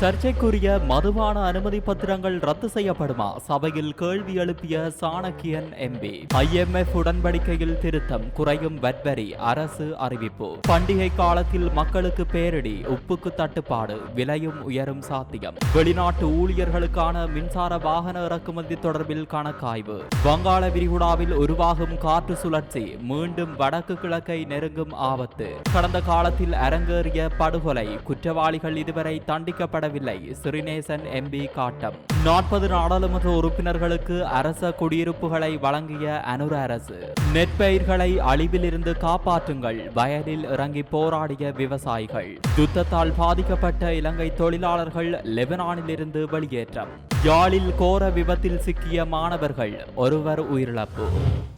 சர்ச்சைக்குரிய மதுபான அனுமதி பத்திரங்கள் ரத்து செய்யப்படுமா? சபையில் கேள்வி எழுப்பிய சாணக்கியன் எம்பி ஐஎம்எஃப் உடன்படிக்கையில் திருத்தம் குறையும் வட்வரி அரசு அறிவிப்பு. பண்டிகை காலத்தில் மக்களுக்கு பேரிடி உப்புக்கு தட்டுப்பாடு விலையும் உயரும் சாத்தியம். வெளிநாட்டு ஊழியர்களுக்கான மின்சார வாகன இறக்குமதி தொடர்பில் கணக்காய்வு. வங்காள விரிகுடாவில் உருவாகும் காற்று சுழற்சி மீண்டும் வடக்கு கிழக்கை நெருங்கும் ஆபத்து. கடந்த காலத்தில் அரங்கேறிய படுகொலை குற்றவாளிகள் இதுவரை தண்டிக்கப்பட தண்டிக்கப்படவில்லை சிறிநேசன் எம்பி காட்டம். நாற்பது நாடாளுமன்ற உறுப்பினர்களுக்கு அரச குடியிருப்புகளை வழங்கிய அனுர அரசு. நெற்பயிர்களை அழிவிலிருந்து காப்பாற்றுங்கள். வயலில் இறங்கி போராடிய விவசாயிகள். யுத்தத்தால் பாதிக்கப்பட்ட இலங்கை தொழிலாளர்கள் லெபனானிலிருந்து வெளியேற்றம். யாழில் கோர விபத்தில் சிக்கிய மாணவர்கள். ஒருவர் உயிரிழப்பு.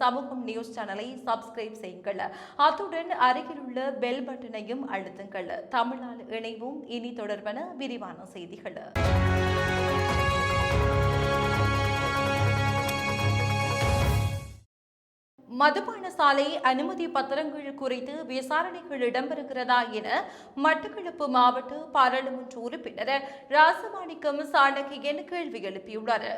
சமூகம் நியூஸ் சேனலை சப்ஸ்கிரைப் செய்யுங்கள். அத்துடன் அருகிலுள்ள பெல் பட்டனையும் அழுத்துங்கள். தமிழால் இணைவும். இனி தொடர்பான விரிவான செய்திகள். மதுபான சாலை அனுமதி பத்திரங்கள் குறித்து விசாரணைகள் இடம்பெறுகிறதா என மட்டக்களப்பு மாவட்ட பாராளுமன்ற உறுப்பினர் ராசமாணிக்கம் சாணக்கியன் கேள்வி எழுப்பியுள்ளார்.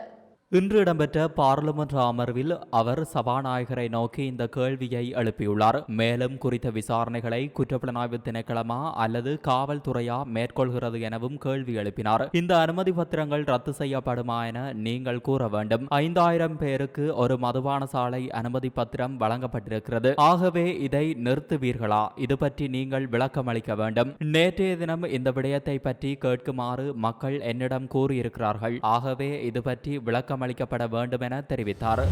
இன்று இடம்பெற்ற பாராளுமன்ற அமர்வில் அவர் சபாநாயகரை நோக்கி இந்த கேள்வியை எழுப்பியுள்ளார். மேலும் குறித்த விசாரணைகளை குற்றப்புலனாய்வு திணைக்களமா அல்லது காவல்துறையா மேற்கொள்கிறது எனவும் கேள்வி எழுப்பினார். இந்த அனுமதி பத்திரங்கள் ரத்து செய்யப்படுமா என நீங்கள் கூற வேண்டும். ஐந்தாயிரம் பேருக்கு ஒரு மதுபான சாலை அனுமதி பத்திரம் வழங்கப்பட்டிருக்கிறது. ஆகவே இதை நிறுத்துவீர்களா? இது பற்றி நீங்கள் விளக்கம் அளிக்க வேண்டும். நேற்றைய தினம் இந்த விடயத்தை பற்றி கேட்குமாறு மக்கள் என்னிடம் கூறியிருக்கிறார்கள். ஆகவே இது பற்றி விளக்கம் அளிக்கப்பட வேண்டும் என தெரிவித்தார்.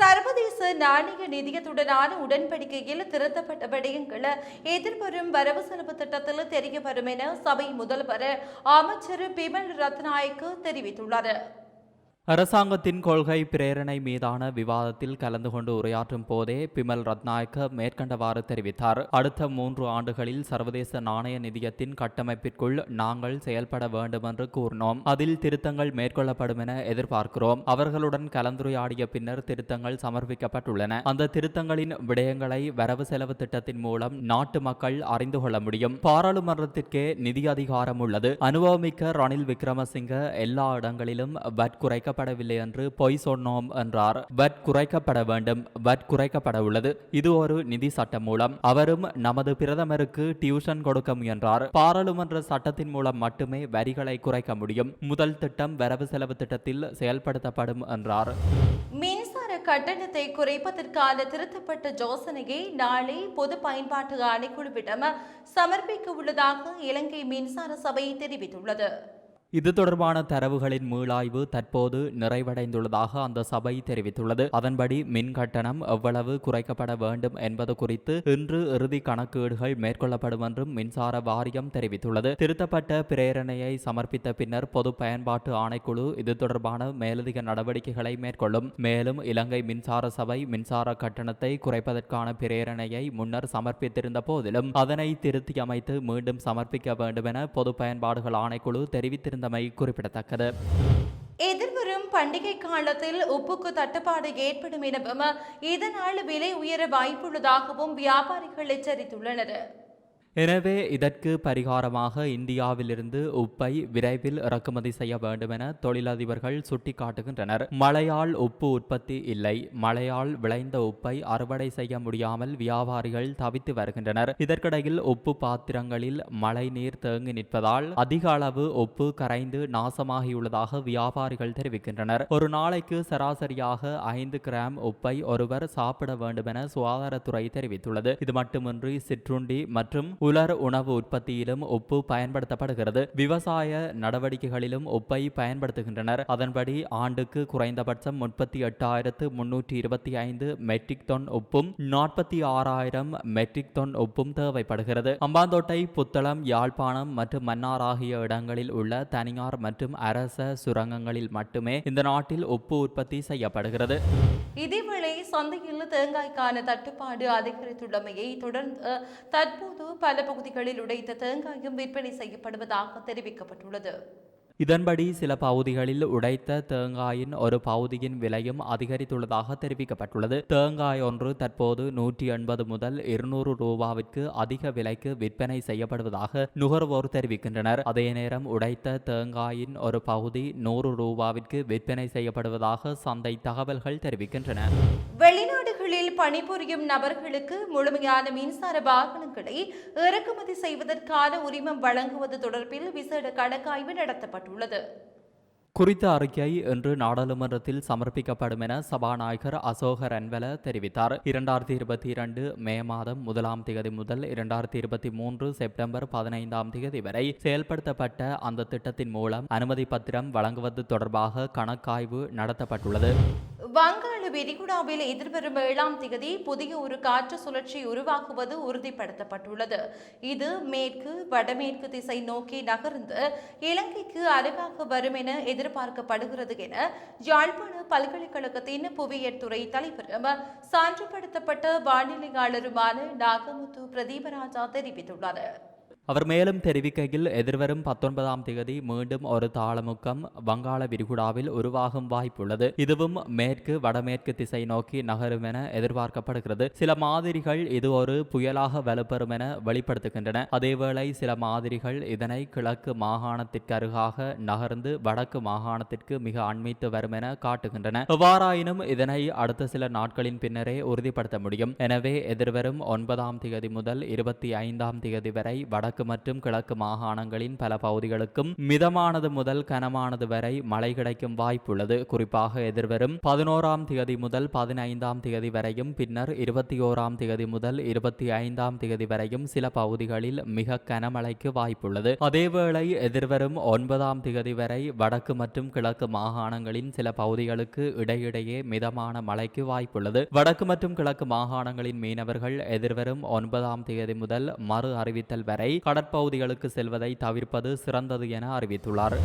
சர்வதேச நாணய நிதியத்துடனான உடன்படிக்கையில் திருத்தப்பட்ட விடயங்களை எதிர்வரும் வரவு செலவு திட்டத்தில் தெரிய வரும் என சபை முதல்வர் அமைச்சர் பிமல் ரத்நாயக்கு தெரிவித்துள்ளார். அரசாங்கத்தின் கொள்கை பிரேரணை மீதான விவாதத்தில் கலந்து கொண்டு உரையாற்றும் போதே பிமல் ரத்நாயக்க மேற்கண்டவாறு தெரிவித்தார். அடுத்த மூன்று ஆண்டுகளில் சர்வதேச நாணய நிதியத்தின் கட்டமைப்பிற்குள் நாங்கள் செயல்பட வேண்டும் என்று கூறினோம். அதில் திருத்தங்கள் மேற்கொள்ளப்படும் என எதிர்பார்க்கிறோம். அவர்களுடன் கலந்துரையாடிய பின்னர் திருத்தங்கள் சமர்ப்பிக்கப்பட்டுள்ளன. அந்த திருத்தங்களின் விடயங்களை வரவு செலவு திட்டத்தின் மூலம் நாட்டு மக்கள் அறிந்து கொள்ள முடியும். பாராளுமன்றத்திற்கே நிதி அதிகாரம் உள்ளது. அனுபவமிக்க ரணில் விக்ரமசிங்க எல்லா இடங்களிலும் வட்குறைக்க குறைக்கப்படவில்லை என்று பொய் சொன்னோம் என்றார். வட் குறைக்கப்பட வேண்டும் வட் குறைக்கப்பட உள்ளது. இது ஒரு நிதி சட்டம் மூலம். அவரும் நமது பிரதமருக்கு டியூஷன் கொடுக்க முயன்றார். பாராளுமன்ற சட்டத்தின் மூலம் மட்டுமே வரிகளை குறைக்க முடியும். முதல் திட்டம் வரவு செலவு திட்டத்தில் செயல்படுத்தப்படும் என்றார். மின்சார கட்டணத்தை குறைப்பதற்கான திருத்தப்பட்ட யோசனையை நாளை பொது பயன்பாட்டு ஆணைக்குழுவிடம் சமர்ப்பிக்க உள்ளதாக இலங்கை மின்சார சபை தெரிவித்துள்ளது. இது தொடர்பான தரவுகளின் மீளாய்வு தற்போது நிறைவடைந்துள்ளதாக அந்த சபை தெரிவித்துள்ளது. அதன்படி மின் கட்டணம் எவ்வளவு குறைக்கப்பட வேண்டும் என்பது குறித்து இன்று இறுதி கணக்கீடுகள் மேற்கொள்ளப்படும் என்றும் மின்சார வாரியம் தெரிவித்துள்ளது. திருத்தப்பட்ட பிரேரணையை சமர்ப்பித்த பின்னர் பொது பயன்பாட்டு ஆணைக்குழு இது தொடர்பான மேலதிக நடவடிக்கைகளை மேற்கொள்ளும். மேலும் இலங்கை மின்சார சபை மின்சார கட்டணத்தை குறைப்பதற்கான பிரேரணையை முன்னர் சமர்ப்பித்திருந்த போதிலும் அதனை திருத்தி அமைத்து மீண்டும் சமர்ப்பிக்க வேண்டும் என பொது பயன்பாடுகள் ஆணைக்குழு தெரிவித்திருந்த இருந்தமை குறிப்பிடத்தக்கது. எதிர்வரும் பண்டிகை காலத்தில் உப்புக்கு தட்டுப்பாடு ஏற்படும் எனவும் இதனால் விலை உயர வாய்ப்புள்ளதாகவும் வியாபாரிகள் எச்சரித்துள்ளனர். எனவே இதற்கு பரிகாரமாக இந்தியாவிலிருந்து உப்பை விரைவில் இறக்குமதி செய்ய வேண்டும் என தொழிலதிபர்கள் சுட்டிக்காட்டுகின்றனர். மழையால் உப்பு உற்பத்தி இல்லை. மழையால் விளைந்த உப்பை அறுவடை செய்ய முடியாமல் வியாபாரிகள் தவித்து வருகின்றனர். இதற்கிடையில் உப்பு பாத்திரங்களில் மழை நீர் தேங்கி நிற்பதால் அதிக அளவு உப்பு கரைந்து நாசமாகியுள்ளதாக வியாபாரிகள் தெரிவிக்கின்றனர். ஒரு நாளைக்கு சராசரியாக ஐந்து கிராம் உப்பை ஒருவர் சாப்பிட வேண்டும் என சுகாதாரத்துறை தெரிவித்துள்ளது. இது மட்டுமின்றி சிற்றுண்டி மற்றும் உலர் உணவு உற்பத்தியிலும் உப்பு பயன்படுத்தப்படுகிறது. விவசாய நடவடிக்கைகளிலும் உப்பை பயன்படுத்துகின்றனர். அதன்படி ஆண்டுக்கு குறைந்தபட்சம் முப்பத்தி எட்டாயிரத்து முன்னூற்றி இருபத்தி ஐந்து மெட்ரிக் டன் உப்பும் நாற்பத்தி ஆறாயிரம் மெட்ரிக் டன் உப்பும் தேவைப்படுகிறது. அம்பாந்தோட்டை புத்தளம் யாழ்ப்பாணம் மற்றும் மன்னார் ஆகிய இடங்களில் உள்ள தனியார் மற்றும் அரச சுரங்கங்களில் மட்டுமே இந்த நாட்டில் உப்பு உற்பத்தி செய்யப்படுகிறது. இதேவேளை சந்தையில் தேங்காய்க்கான தட்டுப்பாடு அதிகரித்துள்ளமையை தொடர்ந்து தற்போது பல பகுதிகளில் உடைத்த தேங்காயும் விற்பனை செய்யப்படுவதாக தெரிவிக்கப்பட்டுள்ளது. இதன்படி சில பகுதிகளில் உடைத்த தேங்காயின் ஒரு பகுதியின் விலையும் அதிகரித்துள்ளதாக தெரிவிக்கப்பட்டுள்ளது. தேங்காய் ஒன்று தற்போது நூற்றி எண்பது முதல் இருநூறு ரூபாவிற்கு அதிக விலைக்கு விற்பனை செய்யப்படுவதாக நுகர்வோர் தெரிவிக்கின்றனர். அதே நேரம் உடைத்த தேங்காயின் ஒரு பகுதி நூறு ரூபாவிற்கு விற்பனை செய்யப்படுவதாக சந்தை தகவல்கள் தெரிவிக்கின்றன. வெளிநாடுகளில் பணிபுரியும் நபர்களுக்கு முழுமையான மின்சார வாகனங்களை இறக்குமதி செய்வதற்கான உரிமம் வழங்குவது தொடர்பில் விசேட கணக்காய்வு நடத்தப்பட்டுள்ளது. குறித்த அறிக்கை இன்று நாடாளுமன்றத்தில் சமர்ப்பிக்கப்படும் என சபாநாயகர் அசோக ரன்வல தெரிவித்தார். இரண்டாயிரத்தி இருபத்தி இரண்டு மே மாதம் முதலாம் தேதி முதல் இரண்டாயிரத்தி இருபத்தி மூன்று செப்டம்பர் பதினைந்தாம் தேதி வரை செயல்படுத்தப்பட்ட அந்த திட்டத்தின் மூலம் அனுமதி பத்திரம் வழங்குவது தொடர்பாக கணக்காய்வு நடத்தப்பட்டுள்ளது. வங்காள விரிகுடாவில் எதிர்வரும் ஏழாம் தேதி புதிய ஒரு காற்று சுழற்சி உருவாகுவது உறுதிப்படுத்தப்பட்டுள்ளது. இது மேற்கு வடமேற்கு திசை நோக்கி நகர்ந்து இலங்கைக்கு அருகாக வரும் என எதிர்பார்க்கப்படுகிறது என யாழ்ப்பாண பல்கலைக்கழகத்தின் புவியியல் துறை தலைவரும் சான்றுபடுத்தப்பட்ட வானிலையாளருமான நாகமுத்து பிரதீபராஜா தெரிவித்துள்ளார். அவர் மேலும் தெரிவிக்கையில் எதிர்வரும் பத்தொன்பதாம் தேதி மீண்டும் ஒரு தாளமுக்கம் வங்காள விரிகுடாவில் உருவாகும் வாய்ப்புள்ளது. இதுவும் மேற்கு வடமேற்கு திசை நோக்கி நகரும் என எதிர்பார்க்கப்படுகிறது. சில மாதிரிகள் இது ஒரு புயலாக வலுப்பெறும் என வெளிப்படுத்துகின்றன. அதேவேளை சில மாதிரிகள் இதனை கிழக்கு மாகாணத்திற்கு அருகாக நகர்ந்து வடக்கு மாகாணத்திற்கு மிக அண்மித்து வரும் என காட்டுகின்றன. எவ்வாறாயினும் இதனை அடுத்த சில நாட்களின் பின்னரே உறுதிப்படுத்த முடியும். எனவே எதிர்வரும் ஒன்பதாம் தேதி முதல் இருபத்தி ஐந்தாம் தேதி வரை வடக்கு மற்றும் கிழக்கு மாகாணங்களின் பல பகுதிகளுக்கும் மிதமானது முதல் கனமானது வரை மழை கிடைக்கும் வாய்ப்புள்ளது. குறிப்பாக எதிர்வரும் பதினோராம் தேதி முதல் பதினைந்தாம் தேதி வரையும் பின்னர் இருபத்தி ஓராம் தேதி முதல் இருபத்தி ஐந்தாம் தேதி வரையும் சில பகுதிகளில் மிக கனமழைக்கு வாய்ப்புள்ளது. அதேவேளை எதிர்வரும் ஒன்பதாம் தேதி வரை வடக்கு மற்றும் கிழக்கு மாகாணங்களின் சில பகுதிகளுக்கு இடையிடையே மிதமான மழைக்கு வாய்ப்புள்ளது. வடக்கு மற்றும் கிழக்கு மாகாணங்களின் மீனவர்கள் எதிர்வரும் ஒன்பதாம் தேதி முதல் மறு அறிவித்தல் வரை கடற்பகுதிகளுக்கு செல்வதை தவிர்ப்பது சிறந்தது என அறிவித்துள்ளார்.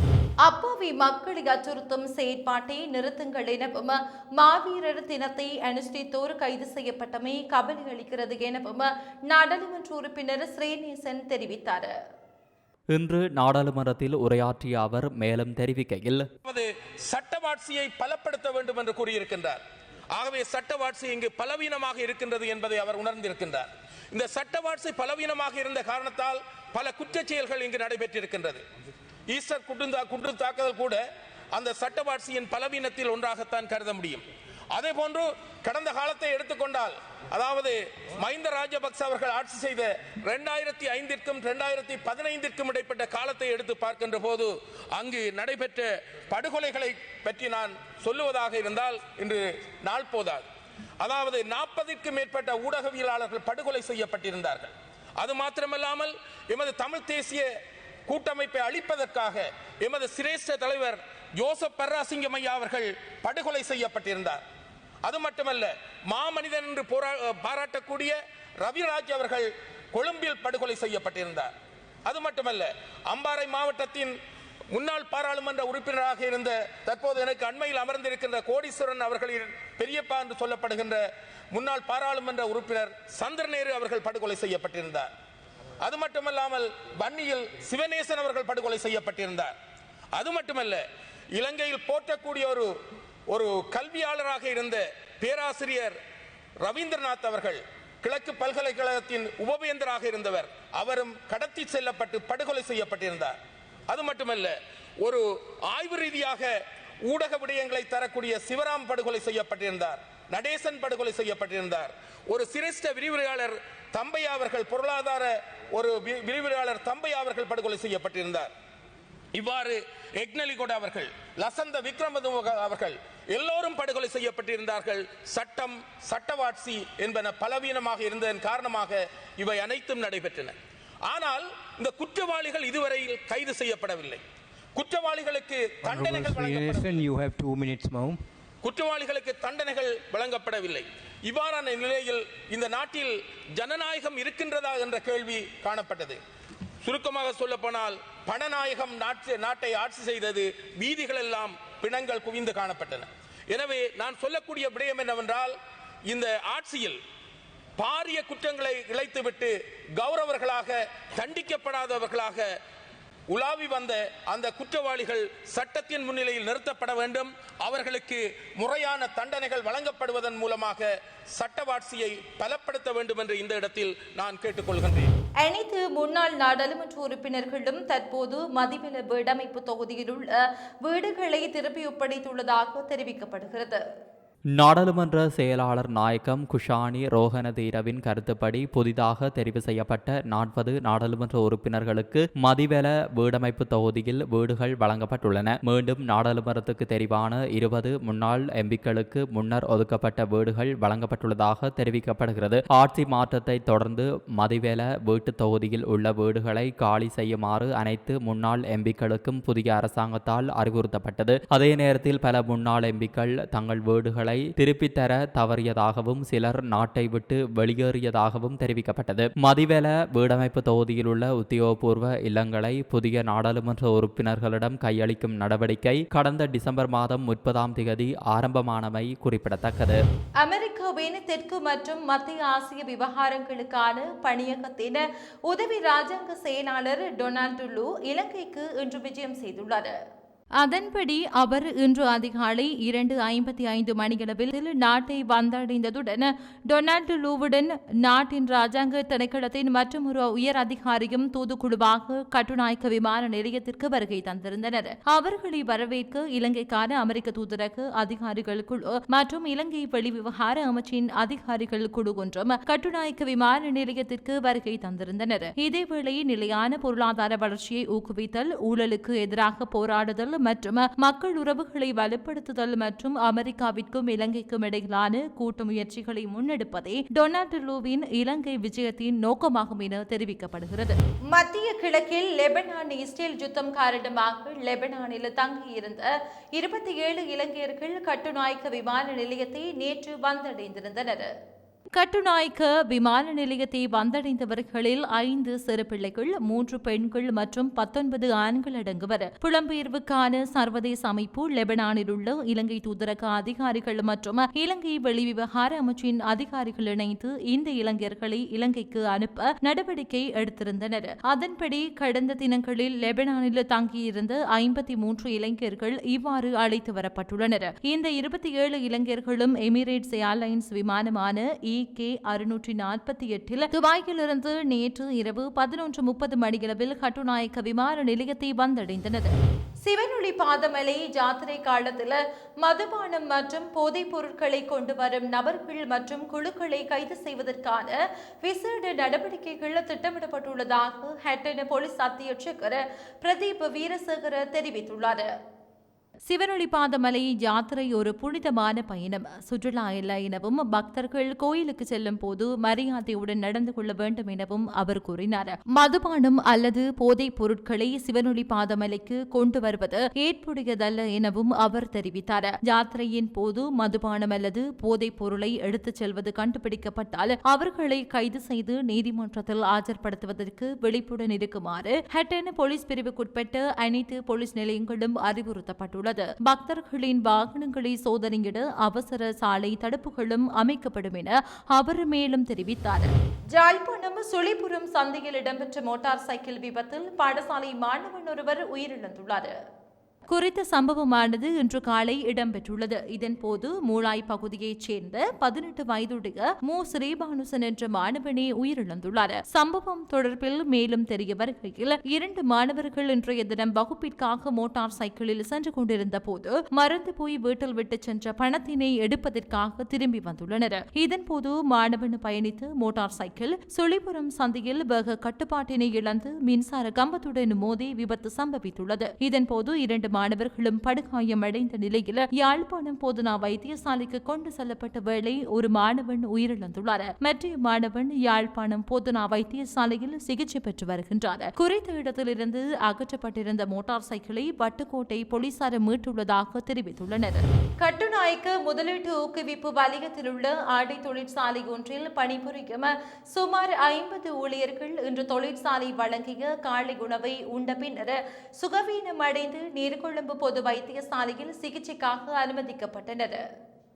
அப்பாவி மக்களை அச்சுறுத்தும் செயற்பாட்டை நிறுத்துங்கள் எனவும் மாவீரர் தினத்தை அனுஷ்டித்தோர் கைது செய்யப்பட்டமை கவலை அளிக்கிறது எனவும் நாடாளுமன்ற உறுப்பினர் ஸ்ரீநேசன் தெரிவித்தார். இன்று நாடாளுமன்றத்தில் உரையாற்றிய அவர் மேலும் தெரிவிக்கையில் நமது சட்டவாட்சியை பலப்படுத்த வேண்டும் என்று கூறியிருக்கின்றார். ஆகவே சட்டவாட்சி இங்கு பலவீனமாக இருக்கின்றது என்பதை அவர் உணர்ந்திருக்கின்றார். இந்த சட்டவாட்சி பலவீனமாக இருந்த காரணத்தால் பல குற்றச் செயல்கள் இங்கு நடைபெற்றிருக்கின்றது. ஈஸ்டர் குண்டு குண்டு தாக்குதல் கூட அந்த சட்டவாட்சியின் பலவீனத்தில் ஒன்றாகத்தான் கருத முடியும். அதே போன்று கடந்த காலத்தை எடுத்துக்கொண்டால் அதாவது மஹிந்த ராஜபக்ச அவர்கள் ஆட்சி செய்த இரண்டாயிரத்தி ஐந்திற்கும் இரண்டாயிரத்தி பதினைந்திற்கும் இடைப்பட்ட காலத்தை எடுத்து பார்க்கின்ற போது அங்கு நடைபெற்ற படுகொலைகளை பற்றி நான் சொல்லுவதாக இருந்தால் இன்று நாள் போதாது. அதாவது நாற்பதிற்கும் மேற்பட்ட ஊடகவியலாளர்கள் படுகொலை செய்யப்பட்டிருந்தார்கள். அது மாத்திரமல்லாமல் எமது தமிழ் தேசிய கூட்டமைப்பை அழிப்பதற்காக எமது சிரேஷ்ட தலைவர் ஜோசப் பர்ராசிங்கமையா அவர்கள் படுகொலை செய்யப்பட்டிருந்தார். அது மட்டுமல்ல மாமனிதன் என்று போரா- பாராட்டக்கூடிய ரவிராஜ் அவர்கள் கொழும்பில் படுகொலை செய்யப்பட்டிருந்தார். அது மட்டுமல்ல அம்பாறை மாவட்டத்தின் முன்னாள் பாராளுமன்ற உறுப்பினராக இருந்த தற்போது எனக்கு அண்மையில் அமர்ந்திருக்கின்ற கோடீஸ்வரன் அவர்களின் பெரியப்பா என்று சொல்லப்படுகின்ற முன்னாள் பாராளுமன்ற உறுப்பினர் சந்திரநேரு அவர்கள் படுகொலை செய்யப்பட்டிருந்தார். அது மட்டுமல்லாமல் வன்னியில் சிவநேசன் அவர்கள் படுகொலை செய்யப்பட்டிருந்தார். அது மட்டுமல்ல இலங்கையில் போற்றக்கூடிய ஒரு ஒரு கல்வியாளராக இருந்த பேராசிரியர் ரவீந்திரநாத் அவர்கள் கிழக்கு பல்கலைக்கழகத்தின் உபவேந்தராக இருந்தவர். அவரும் கடத்தி செல்லப்பட்டு படுகொலை செய்யப்பட்டிருந்தார். அது மட்டுமல்ல ஒரு ஆய்வு ரீதியாக ஊடக விடயங்களை தரக்கூடிய சிவராம் படுகொலை செய்யப்பட்டிருந்தார். நடேசன் படுகொலை செய்யப்பட்டிருந்தார். ஒரு சிரேஷ்ட விரிவுரையாளர் தம்பையா அவர்கள் பொருளாதார ஒரு வி- விரிவுரையாளர் தம்பையா அவர்கள் படுகொலை செய்யப்பட்டிருந்தார். இவ்வாறு எக்னலிகோட அவர்கள் லசந்த விக்ரமதுமுக அவர்கள் எல்லோரும் படுகொலை செய்யப்பட்டிருந்தார்கள். சட்டம் சட்டவாட்சி என்பன பலவீனமாக இருந்ததன் காரணமாக இவை அனைத்தும் நடைபெற்றன. ஆனால் இந்த குற்றவாளிகள் இதுவரையில் கைது செய்யப்படவில்லை. குற்றவாளிகளுக்கு தண்டனைகள். குற்றவாளிகளுக்கு தண்டனைகள் வழங்கப்படவில்லை. இவ்வாறான நிலையில் இந்த நாட்டில் ஜனநாயகம் இருக்கின்றதா என்ற கேள்வி காணப்பட்டது. சுருக்கமாக சொல்ல போனால் பணநாயகம் நாட்டு நாட்டை ஆட்சி செய்தது வீதிகள் எல்லாம் பிணங்கள் குவிந்து காணப்பட்டன. எனவே நான் சொல்லக்கூடிய விடயம் என்னவென்றால் இந்த ஆட்சியில் பாரிய குற்றங்களை இழைத்துவிட்டு கௌரவர்களாக தண்டிக்கப்படாதவர்களாக உலாவி வந்த அந்த குற்றவாளிகள் சட்டத்தின் முன்னிலையில் நிறுத்தப்பட வேண்டும். அவர்களுக்கு முறையான தண்டனைகள் வழங்கப்படுவதன் மூலமாக சட்டவாட்சியை பலப்படுத்த வேண்டும் என்று இந்த இடத்தில் நான் கேட்டுக்கொள்கின்றேன். அனைத்து முன்னாள் நாடாளுமன்ற உறுப்பினர்களும் தற்போது மதிவில வீடமைப்பு தொகுதியில் உள்ள வீடுகளை திருப்பி ஒப்படைத்துள்ளதாக தெரிவிக்கப்படுகிறது. நாடாளுமன்ற செயலாளர் நாயகம் குஷானி ரோஹனதீரவின் கருத்துப்படி புதிதாக தெரிவு செய்யப்பட்ட நாற்பது நாடாளுமன்ற உறுப்பினர்களுக்கு மதிவெல வீடமைப்பு தொகுதியில் வீடுகள் வழங்கப்பட்டுள்ளன. மீண்டும் நாடாளுமன்றத்துக்கு தெரிவான இருபது முன்னாள் எம்பிக்களுக்கு முன்னர் ஒதுக்கப்பட்ட வீடுகள் வழங்கப்பட்டுள்ளதாக தெரிவிக்கப்படுகிறது. ஆட்சி மாற்றத்தை தொடர்ந்து மதிவெல வீட்டு தொகுதியில் உள்ள வீடுகளை காலி செய்யுமாறு அனைத்து முன்னாள் எம்பிக்களுக்கும் புதிய அரசாங்கத்தால் அறிவுறுத்தப்பட்டது. அதே நேரத்தில் பல முன்னாள் எம்பிக்கள் தங்கள் வீடுகளை திருப்பித் தர தவறியதாகவும் சிலர் நாட்டை விட்டு வெளியேறியதாகவும் தெரிவிக்கப்பட்டது. மதிவெல வீடமைப்பு தொகுதியில் உள்ள உத்தியோகபூர்வ இல்லங்களை புதிய நாடாளுமன்ற உறுப்பினர்களிடம் கையளிக்கும் நடவடிக்கை கடந்த டிசம்பர் மாதம் முப்பதாம் திகதி ஆரம்பமானமை குறிப்பிடத்தக்கது. அமெரிக்காவின் தெற்கு மற்றும் மத்திய ஆசிய விவகாரங்களுக்கான பணியகத்தின் உதவி ராஜாங்க செயலாளர் டொனால்டு லூ இலங்கைக்கு இன்று விஜயம் செய்துள்ளார். அதன்படி அவர் இன்று அதிகாலை இரண்டு ஐம்பத்தி ஐந்து மணியளவில் நாட்டை வந்தடைந்ததுடன் டொனால்டு லூவுடன் நாட்டின் ராஜாங்க திணைக்களத்தின் மற்றும் ஒரு உயர் அதிகாரியும் தூதுக்குழுவாக கட்டுநாயக்க விமான நிலையத்திற்கு வருகை தந்திருந்தனர். அவர்களை வரவேற்க இலங்கைக்கான அமெரிக்க தூதரக அதிகாரிகள் குழு மற்றும் இலங்கை வெளிவிவகார அமைச்சின் அதிகாரிகள் குழு ஒன்றும் கட்டுநாயக்க விமான நிலையத்திற்கு வருகை தந்திருந்தனர். இதேவேளை நிலையான பொருளாதார வளர்ச்சியை ஊக்குவித்தல் ஊழலுக்கு எதிராக போராடுதல் மற்றும் மக்கள் உறவுகளை வலுப்படுத்துதல் மற்றும் அமெரிக்காவிற்கும் இலங்கைக்கும் இடையிலான கூட்டு முயற்சிகளை முன்னெடுப்பதே டொனால்டு லூவின் இலங்கை விஜயத்தின் நோக்கமாகும் என தெரிவிக்கப்படுகிறது. மத்திய கிழக்கில் லெபனான் இஸ்ரேல் யுத்தம் காரணமாக லெபனானில் தங்கியிருந்த இருபத்தி ஏழு இலங்கையர்கள் கட்டுநாயக்க விமான நிலையத்தை நேற்று வந்தடைந்திருந்தனர். கட்டுநாயக்க விமான நிலையத்தை வந்தடைந்தவர்களில் ஐந்து சிறு பிள்ளைகள் மூன்று பெண்கள் மற்றும் பத்தொன்பது ஆண்கள் அடங்குவர். புலம்பெயர்வுக்கான சர்வதேச அமைப்பு லெபனானில் உள்ள இலங்கை தூதரக அதிகாரிகள் மற்றும் இலங்கை வெளிவிவகார அமைச்சின் அதிகாரிகள் இணைந்து இந்த இளைஞர்களை இலங்கைக்கு அனுப்ப நடவடிக்கை எடுத்திருந்தனர். அதன்படி கடந்த தினங்களில் லெபனானில் தங்கியிருந்த ஐம்பத்தி மூன்று இளைஞர்கள் இவ்வாறு அழைத்து வரப்பட்டுள்ளனர். இந்த இருபத்தி ஏழு இளைஞர்களும் எமிரேட்ஸ் ஏர்லைன்ஸ் விமானமான இ கே அறுநூற்றி நாற்பத்தி எட்டில் துபாயிலிருந்து நேற்று இரவு பதினொன்று முப்பது மணியளவில் கட்டுநாயக்க விமான நிலையத்தை வந்தடைந்தனர். சிவனொளி பாதமலை ஜாத்திரை காலத்தில் மதுபானம் மற்றும் போதைப் பொருட்களை கொண்டு வரும் நபர்கள் மற்றும் குழுக்களை கைது செய்வதற்கான விசேட நடவடிக்கைகள் திட்டமிடப்பட்டுள்ளதாக ஹெட்டன் போலீஸ் அத்தியட்சகர் பிரதீப் வீரசேகர தெரிவித்துள்ளார். சிவனொளிபாதமலை யாத்திரை ஒரு புனிதமான பயணம். சுற்றுலா அல்ல எனவும் பக்தர்கள் கோயிலுக்கு செல்லும் போது மரியாதையுடன் நடந்து கொள்ள வேண்டும் எனவும் அவர் கூறினார். மதுபானம் அல்லது போதைப் பொருட்களை சிவனொளிபாதமலைக்கு கொண்டு வருவது ஏற்புடையதல்ல எனவும் அவர் தெரிவித்தார். யாத்திரையின் போது மதுபானம் அல்லது போதைப் பொருளை எடுத்துச் செல்வது கண்டுபிடிக்கப்பட்டால் அவர்களை கைது செய்து நீதிமன்றத்தில் ஆஜர்படுத்துவதற்கு விழிப்புடன் இருக்குமாறு ஹட்டன் போலீஸ் பிரிவுக்குட்பட்ட அனைத்து போலீஸ் நிலையங்களும் அறிவுறுத்தப்பட்டுள்ளது பக்தர்களின் வாகனங்களை சோதனையிட அவசர சாலை தடுப்புகளும் அமைக்கப்படும் என அவர் மேலும் தெரிவித்தார். ஜாழ்ப்பாணம் சுழிபுரம் சந்தையில் இடம்பெற்ற மோட்டார் சைக்கிள் விபத்தில் பாடசாலை மாணவன் ஒருவர் உயிரிழந்துள்ளார். குறித்த சம்பவமானது இன்று காலை இடம்பெற்றுள்ளது. இதன்போது மூளாய் பகுதியைச் சேர்ந்த பதினெட்டு வயதுடைய மு. ஸ்ரீபானுசன் என்ற மாணவனே உயிரிழந்துள்ளார். சம்பவம் தொடர்பில் மேலும் தெரிய வருகையில் இரண்டு மாணவர்கள் இன்றைய தினம் வகுப்பிற்காக மோட்டார் சைக்கிளில் சென்று கொண்டிருந்த போது மறந்து போய் வீட்டில் விட்டு சென்ற பணத்தினை எடுப்பதற்காக திரும்பி வந்துள்ளனர். இதன்போது மாணவன் பயணித்த மோட்டார் சைக்கிள் சுழிபுரம் சந்தையில் வேக கட்டுப்பாட்டினை இழந்து மின்சார கம்பத்துடன் மோதி விபத்து சம்பவித்துள்ளது. இதன்போது இரண்டு மாணவர்களும் படுகாயமடைந்த நிலையில் யாழ்ப்பாணம் போதனா வைத்தியசாலைக்கு கொண்டு செல்லப்பட்ட வேளை ஒரு மாணவன் உயிரிழந்துள்ளார். மற்ற மாணவன் யாழ்ப்பாணம் போதனா வைத்தியசாலையில் சிகிச்சை பெற்று வருகின்றார். குறித்த இடத்திலிருந்து அகற்றப்பட்டிருந்த மோட்டார் சைக்கிளை வட்டுக்கோட்டை போலீசார் மீட்டுள்ளதாக தெரிவித்துள்ளனர். கட்டுநாய்க்கு முதலீட்டு ஊக்குவிப்பு வலயத்தில் உள்ள ஆடை தொழிற்சாலை ஒன்றில் பணிபுரியும் சுமார் ஐம்பது ஊழியர்கள் இன்று தொழிற்சாலை வழங்கிய காலை உணவை உண்ட பின்னர் சுகவீனம் அடைந்து கொழும்பு பொது வைத்தியசாலையில் சிகிச்சைக்காக அனுமதிக்கப்பட்டனர்.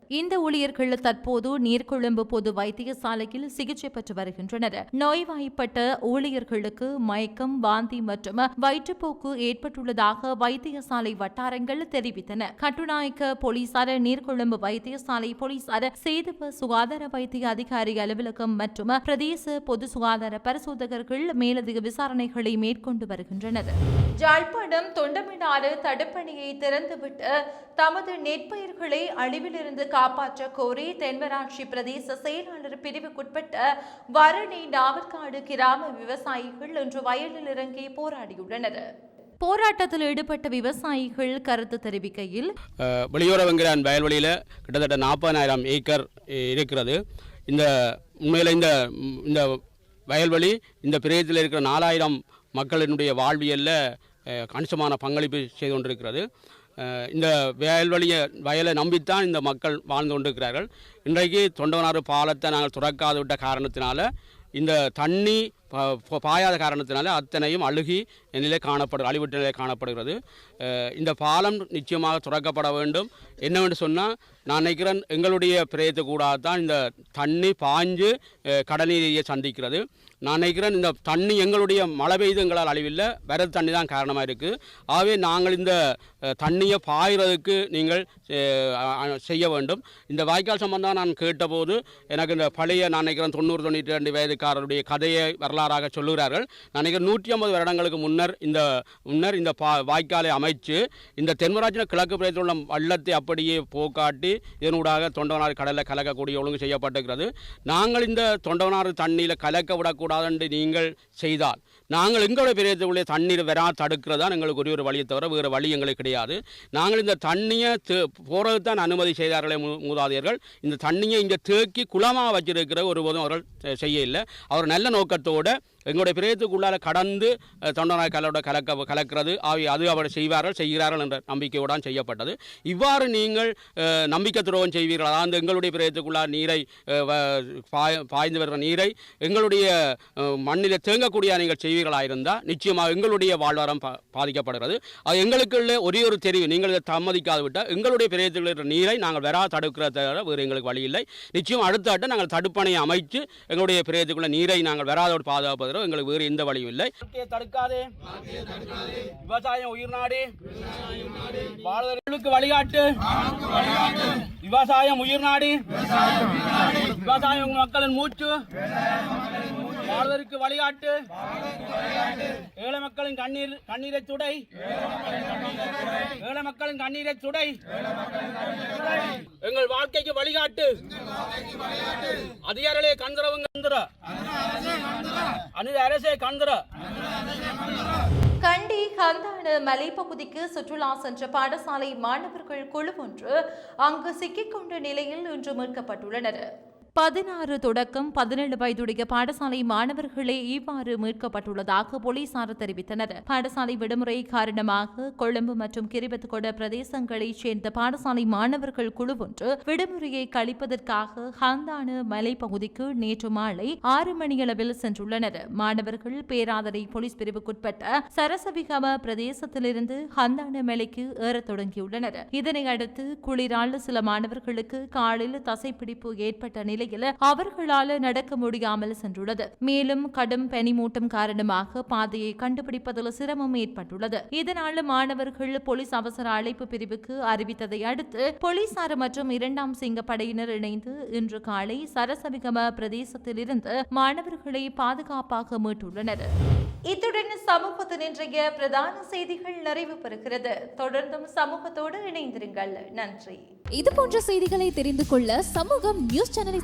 இந்த ஊழியர்கள் தற்போது நீர்கொழும்பு பொது வைத்தியசாலையில் சிகிச்சை பெற்று வருகின்றனர். நோய்வாய்ப்பட்ட ஊழியர்களுக்கு மயக்கம் வாந்தி மற்றும் வயிற்றுப்போக்கு ஏற்பட்டுள்ளதாக வைத்தியசாலை வட்டாரங்கள் தெரிவித்தன. கட்டுநாயக்க போலீசார் நீர்கொழும்பு வைத்தியசாலை போலீசார் சேதுவ சுகாதார வைத்திய அதிகாரி அலுவலகம் மற்றும் பிரதேச பொது சுகாதார பரிசோதகர்கள் மேலதிக விசாரணைகளை மேற்கொண்டு வருகின்றனர். ஜாழ்ப்பாணம் தொண்டமிடாறு தடுப்பணையை திறந்துவிட்டு தமது நெற்பயிர்களை அழிவிலிருந்து காப்பாற்ற கோரி தென்மராட்சி பிரதேச செயலாளர் பிரிவுக்குட்பட்ட வரணி நாவற்காடு கிராம விவசாயிகள் இன்று வயலில் இறங்கி போராடியுள்ளனர். போராட்டத்தில் ஈடுபட்ட விவசாயிகள் கருத்து தெரிவிக்கையில் வெளியோர வெளியுறவுங்கிறான் வயல்வெளியில் கிட்டத்தட்ட நாற்பதாயிரம் ஏக்கர் இருக்கிறது. இந்த உண்மையில் இந்த இந்த வயல்வெளி இந்த பிரதேசத்தில் இருக்கிற நாலாயிரம் மக்களினுடைய வாழ்வியலில் கணிசமான பங்களிப்பு செய்து கொண்டிருக்கிறது. இந்த வயல்வெளியை வயலை நம்பித்தான் இந்த மக்கள் வாழ்ந்து கொண்டிருக்கிறார்கள். இன்றைக்கு தொண்டவனாறு பாலத்தை நாங்கள் துறக்காது விட்ட காரணத்தினால இந்த தண்ணி ப- பாயாத காரணத்தினால அத்தனையும் அழுகி நிலை காணப்படு அழிவிட்ட நிலை காணப்படுகிறது இந்த பாலம் நிச்சயமாக துறக்கப்பட வேண்டும். என்னவென்று சொன்னால் நான் நினைக்கிறேன் எங்களுடைய பிரயத்து கூட தான் இந்த தண்ணி பாய்ஞ்சு கடல் நீரையை சந்திக்கிறது. நான் நினைக்கிறேன் இந்த தண்ணி எங்களுடைய மழை பெய்து எங்களால் அழிவில்லை. வரது தண்ணி தான் காரணமாக இருக்குது ஆகவே நாங்கள் இந்த தண்ணியை பாய்கிறதுக்கு நீங்கள் செய்ய வேண்டும். இந்த வாய்க்கால் சம்பந்தம் நான் கேட்டபோது எனக்கு இந்த பழைய நான் நினைக்கிறேன் தொண்ணூறு தொண்ணூற்றி ரெண்டு வயதுக்காரருடைய கதையை வரலாறாக சொல்லுகிறார்கள். நான் நினைக்கிறேன் நூற்றி ஐம்பது வருடங்களுக்கு முன்னர் இந்த முன்னர் இந்த பா வாய்க்காலை அமைச்சு இந்த தென்மராஜின கிழக்கு பிரதேசத்தில் உள்ள வள்ளத்தை அப்படியே போக்காட்டி இதனூடாக தொண்டவனாறு கடலில் கலக்கக்கூடிய ஒழுங்கு செய்யப்பட்டிருக்கிறது. நாங்கள் இந்த தொண்டவனாறு தண்ணியில் கலக்க விடக்கூடிய என்று நீங்கள் செய்தால். நாங்கள் எங்களுடைய பிரதேசத்துக்குள்ளே தண்ணீர் வரா தடுக்கிறது தான் எங்களுக்கு ஒரே ஒரு வழியை தவிர வேறு வழி எங்களுக்கு கிடையாது. நாங்கள் இந்த தண்ணியை போகிறது தான் அனுமதி செய்தார்களே மூதாதையர்கள். இந்த தண்ணியை இங்கே தேக்கி குளமாக வச்சிருக்கிற ஒருபோதும் அவர்கள் செய்ய இல்லை அவர் நல்ல நோக்கத்தோடு எங்களுடைய பிரேயத்துக்குள்ளால கடந்து அஹ், தொண்டனாய் கலோட கலக்க கலக்கிறது. அவை அது அவர் செய்வார்கள் செய்கிறார்கள் என்ற நம்பிக்கையோடான் செய்யப்பட்டது. இவ்வாறு நீங்கள் நம்பிக்கை துரோகம் செய்வீர்கள். அதாவது எங்களுடைய பிரேயத்துக்குள்ளார் நீரை பாய் பாய்ந்து வருகிற நீரை எங்களுடைய மண்ணில் தேங்கக்கூடிய நீங்கள் செய்வீர்களாயிருந்தால் நிச்சயமாக எங்களுடைய வாழ்வாரம் பாதிக்கப்படுகிறது. அது எங்களுக்குள்ள ஒரே ஒரு தெரிவு. நீங்கள் இதை சம்மதிக்காது விட்டால் எங்களுடைய பிரேயத்தில் இருக்கிற நீரை நாங்கள் வரா தடுக்கிறத தவிர வேறு எங்களுக்கு வழி இல்லை நிச்சயம் அடுத்த ஆட்டம் நாங்கள் தடுப்பணையை அமைத்து எங்களுடைய பிரேயத்துக்குள்ள நீரை நாங்கள் வராதோடு பாதுகாப்பது எங்களுக்கு வேறு எந்த வழியும் இல்லை. தடுக்காதே. விவசாயம் உயிர் நாடு. வழிகாட்டு. விவசாயம் உயிர் நாடு. விவசாயம் மக்களின் மூச்சு. வாழ்வதற்கு வழிகாட்டு. ஏழை மக்களின் கண்ணீர் கண்ணீரை துடை ஏழை மக்களின் கண்ணீரை துடை எங்கள் வாழ்க்கைக்கு வழிகாட்டு. அதிகாரிகளே கந்தரவங்க கந்தர. அனித அரசே கந்தர. கண்டி கந்தான மலைப்பகுதிக்கு சுற்றுலா சென்ற பாடசாலை மாணவர்கள் குழு ஒன்று அங்கு சிக்கிக்கொண்ட நிலையில் இன்று மீட்கப்பட்டுள்ளனர். பதினாறு தொடக்கம் பதினேழு வயதுடைய பாடசாலை மாணவர்களே இவ்வாறு மீட்கப்பட்டுள்ளதாக போலீசார் தெரிவித்தனர். பாடசாலை விடுமுறை காரணமாக கொழும்பு மற்றும் கிரிபத்துகொட பிரதேசங்களைச் சேர்ந்த பாடசாலை மாணவர்கள் குழு ஒன்று விடுமுறையை கழிப்பதற்காக ஹந்தானு மலைப்பகுதிக்கு நேற்று மாலை ஆறு மணியளவில் சென்றுள்ளனர். மாணவர்கள் பேராதரை போலீஸ் பிரிவுக்குட்பட்ட சரசவிகம பிரதேசத்திலிருந்து ஹந்தானு மலைக்கு ஏறத் தொடங்கியுள்ளனர். இதனையடுத்து குளிரால் சில மாணவர்களுக்கு காலில் தசைப்பிடிப்பு ஏற்பட்ட நிலை நிலையில் அவர்களால் நடக்க முடியாமல் சென்றுள்ளது. மேலும் கடும் பனிமூட்டம் காரணமாக பாதையை கண்டுபிடிப்பதில் சிரமம் ஏற்பட்டுள்ளது. இதனால் மாணவர்கள் போலீஸ் அவசர அழைப்பு பிரிவுக்கு அறிவித்ததை அடுத்து போலீசார் மற்றும் இரண்டாம் சிங்க படையினர் இணைந்து இன்று காலை சரசவிகம பிரதேசத்திலிருந்து மாணவர்களை பாதுகாப்பாக மீட்டுள்ளனர். இத்துடன் சமூகத்தின் இன்றைய பிரதான செய்திகள் நிறைவு பெறுகிறது. தொடர்ந்தும் சமூகத்தோடு இணைந்திருங்கள். நன்றி. இது போன்ற செய்திகளை தெரிந்து கொள்ள சமூகம் நியூஸ் சேனலை